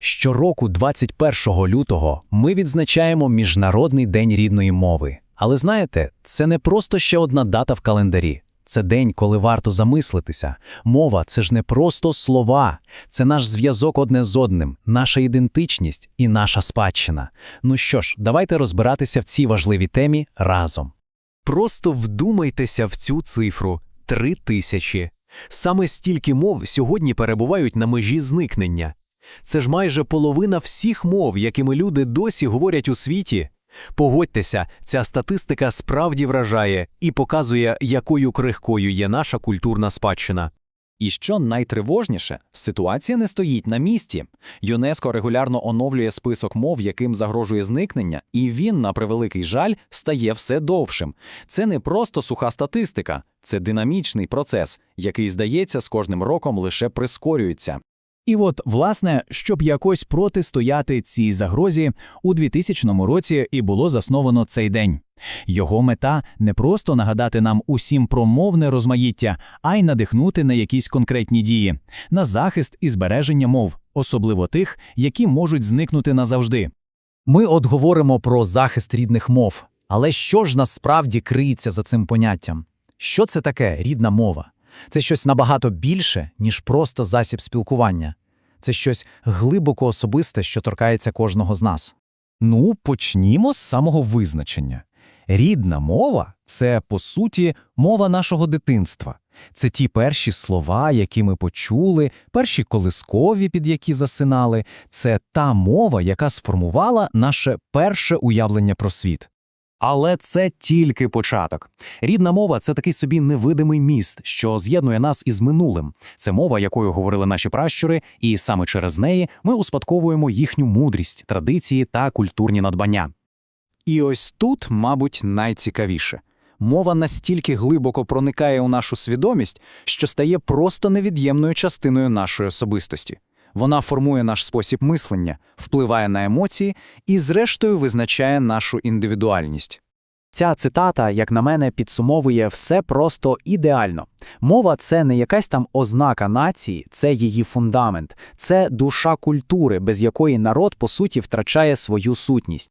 Щороку, 21 лютого, ми відзначаємо Міжнародний день рідної мови. Але знаєте, це не просто ще одна дата в календарі. Це день, коли варто замислитися. Мова це ж не просто слова, це наш зв'язок одне з одним, наша ідентичність і наша спадщина. Ну що ж, давайте розбиратися в цій важливій темі разом. Просто вдумайтеся в цю цифру три тисячі. Саме стільки мов сьогодні перебувають на межі зникнення. Це ж майже половина всіх мов, якими люди досі говорять у світі. Погодьтеся, ця статистика справді вражає і показує, якою крихкою є наша культурна спадщина. І що найтривожніше, ситуація не стоїть на місці. ЮНЕСКО регулярно оновлює список мов, яким загрожує зникнення, і він, на превеликий жаль, стає все довшим. Це не просто суха статистика, це динамічний процес, який, здається, з кожним роком лише прискорюється. І от, власне, щоб якось протистояти цій загрозі, у 2000 році і було засновано цей день. Його мета не просто нагадати нам усім про мовне розмаїття, а й надихнути на якісь конкретні дії, на захист і збереження мов, особливо тих, які можуть зникнути назавжди. Ми от говоримо про захист рідних мов. Але що ж насправді криється за цим поняттям? Що це таке рідна мова? Це щось набагато більше, ніж просто засіб спілкування. Це щось глибоко особисте, що торкається кожного з нас. Ну, почнімо з самого визначення. Рідна мова це, по суті, мова нашого дитинства. Це ті перші слова, які ми почули, перші колискові, під які засинали. Це та мова, яка сформувала наше перше уявлення про світ. Але це тільки початок. Рідна мова це такий собі невидимий міст, що з'єднує нас із минулим. Це мова, якою говорили наші пращури, і саме через неї ми успадковуємо їхню мудрість, традиції та культурні надбання. І ось тут, мабуть, найцікавіше. Мова настільки глибоко проникає у нашу свідомість, що стає просто невід'ємною частиною нашої особистості. Вона формує наш спосіб мислення, впливає на емоції і, зрештою, визначає нашу індивідуальність. Ця цитата, як на мене, підсумовує все просто ідеально. Мова це не якась там ознака нації, це її фундамент, це душа культури, без якої народ, по суті, втрачає свою сутність.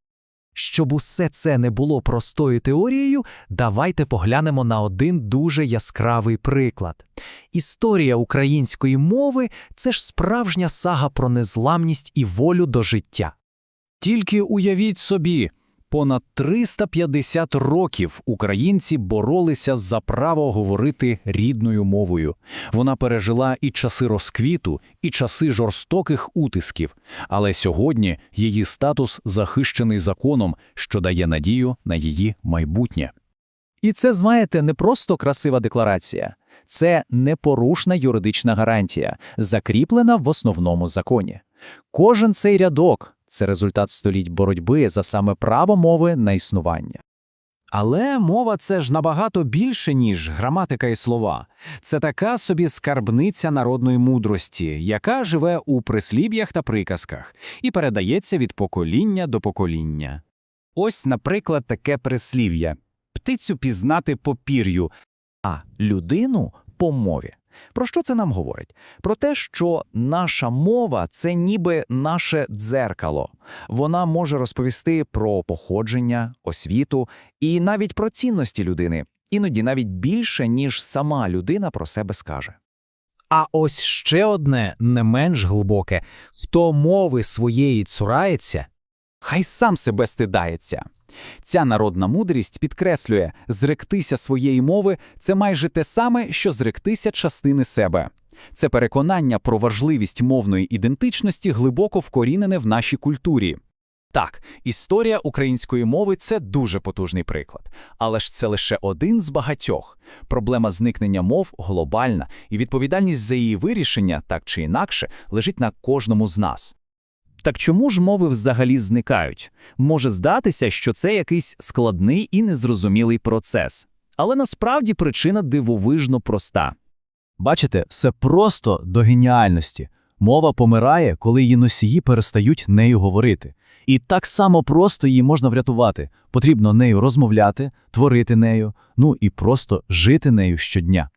Щоб усе це не було простою теорією, давайте поглянемо на один дуже яскравий приклад. Історія української мови це ж справжня сага про незламність і волю до життя. Тільки уявіть собі, понад 350 років українці боролися за право говорити рідною мовою. Вона пережила і часи розквіту, і часи жорстоких утисків. Але сьогодні її статус захищений законом, що дає надію на її майбутнє. І це, знаєте, не просто красива декларація, це непорушна юридична гарантія, закріплена в основному законі. Кожен цей рядок це результат століть боротьби за саме право мови на існування. Але мова це ж набагато більше, ніж граматика і слова. Це така собі скарбниця народної мудрості, яка живе у прислів'ях та приказках і передається від покоління до покоління. Ось, наприклад, таке прислів'я птицю пізнати по пір'ю, а людину по мові. Про що це нам говорить? Про те, що наша мова це ніби наше дзеркало. Вона може розповісти про походження, освіту і навіть про цінності людини, іноді навіть більше, ніж сама людина про себе скаже. А ось ще одне не менш глибоке хто мови своєї цурається, Хай сам себе стидається. Ця народна мудрість підкреслює, зректися своєї мови це майже те саме, що зректися частини себе. Це переконання про важливість мовної ідентичності глибоко вкорінене в нашій культурі. Так, історія української мови це дуже потужний приклад, але ж це лише один з багатьох. Проблема зникнення мов глобальна, і відповідальність за її вирішення, так чи інакше, лежить на кожному з нас. Так чому ж мови взагалі зникають? Може здатися, що це якийсь складний і незрозумілий процес. Але насправді причина дивовижно проста. Бачите, це просто до геніальності. Мова помирає, коли її носії перестають нею говорити. І так само просто її можна врятувати. Потрібно нею розмовляти, творити нею, ну і просто жити нею щодня.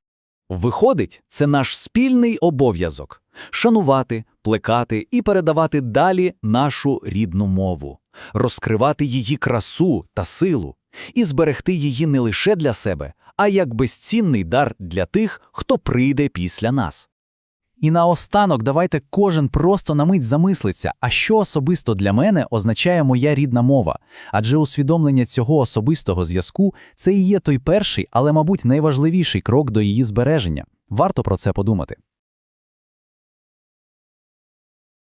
Виходить, це наш спільний обов'язок шанувати, плекати і передавати далі нашу рідну мову, розкривати її красу та силу і зберегти її не лише для себе, а як безцінний дар для тих, хто прийде після нас. І наостанок давайте кожен просто на мить замислиться, а що особисто для мене означає моя рідна мова? Адже усвідомлення цього особистого зв'язку це і є той перший, але, мабуть, найважливіший крок до її збереження. Варто про це подумати.